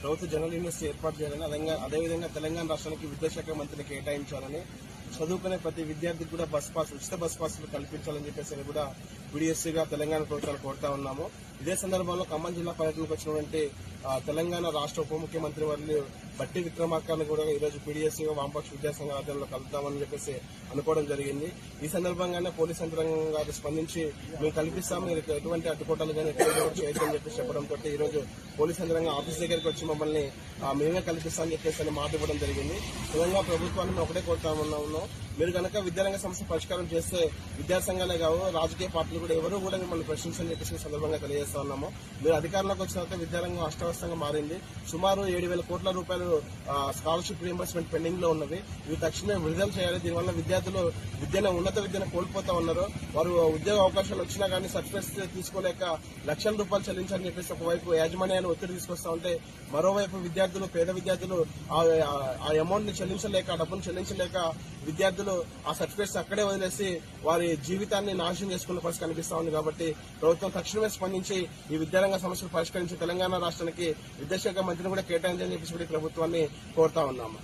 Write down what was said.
ప్రభుత్వ general university ఏర్పాటు చేయాలని అదేవిధంగా తెలంగాణ రాష్ట్రానికి విద్యాశాఖ మంత్రిని కేటాయించాలని చదువుకునే ప్రతి విద్యార్థికి కూడా బస్ పాస్ ఉచిత బస్ పాసులు కల్పించాలని చెప్పేసి అని కూడా బీడీఎస్సీగా తెలంగాణ ప్రభుత్వాన్ని కోరుతా ఉన్నాము. ఇదే సందర్భంలో ఖమ్మం జిల్లా పర్యటనకు వచ్చినటువంటి తెలంగాణ రాష్ట్ర ఉప ముఖ్యమంత్రి వర్యులు బట్టి విక్రమార్కను కూడా ఈరోజు పీడీఎస్సీగా వామపక్ష విద్యాసంఘ ఆధ్వర్యంలో కలుద్దామని చెప్పేసి అనుకోవడం జరిగింది. ఈ సందర్భంగానే పోలీస్ యంత్రాంగం గారు స్పందించి మేము కల్పిస్తాము మీరు ఎటువంటి అడ్డుకోవటాలు కానీ ఎటువంటి చేయొద్దని చెప్పి చెప్పడంతో ఈ రోజు పోలీస్ యంత్రాంగం ఆఫీస్ దగ్గరికి వచ్చి మమ్మల్ని మేమే కల్పిస్తామని చెప్పేసి అని మాట ఇవ్వడం జరిగింది. నిజంగా ప్రభుత్వాన్ని మేము ఒకటే కోరుతా ఉన్నాము হলো మీరు కనుక విద్యారంగ సమస్య పరిష్కారం చేస్తే విద్యాసంఘాలే కావు రాజకీయ పార్టీలు కూడా ఎవరు కూడా మిమ్మల్ని ప్రశ్నించని చెప్పేసి సందర్భంగా తెలియజేస్తా ఉన్నాము. మీరు అధికారంలోకి వచ్చిన తర్వాత విద్యారంగం అష్టవస్తంగా మారింది. సుమారు ఏడు వేల కోట్ల రూపాయలు స్కాలర్షిప్ రీఎంబర్స్మెంట్ పెండింగ్లో ఉన్నవి. ఇవి తక్షణమే విడుదల చేయాలి. దీనివల్ల విద్యార్థులు విద్యను ఉన్నత విద్యను కోల్పోతా ఉన్నారు. వారు ఉద్యోగ అవకాశాలు వచ్చినా కానీ సర్టిఫికేట్స్ తీసుకోలేక లక్షల రూపాయలు చెల్లించాలని చెప్పేసి ఒకవైపు యాజమాన్యాన్ని ఒత్తిడి తీసుకొస్తా ఉంటే మరోవైపు విద్యార్థులు పేద విద్యార్థులు ఆ ఆ అమౌంట్ని చెల్లించలేక ఆ డబ్బును చెల్లించలేక విద్యార్థులు ఆ సర్టిఫికేట్స్ అక్కడే వదిలేసి వారి జీవితాన్ని నాశనం చేసుకున్న పరిస్థితి కనిపిస్తా ఉంది కాబట్టి ప్రభుత్వం తక్షణమే స్పందించి ఈ విద్యారంగ సమస్యలు పరిష్కరించి తెలంగాణ రాష్ట్రానికి విద్యాశాఖ మంత్రిని కూడా కేటాయించాలని చెప్పేసి ప్రభుత్వాన్ని కోరుతా ఉన్నాము.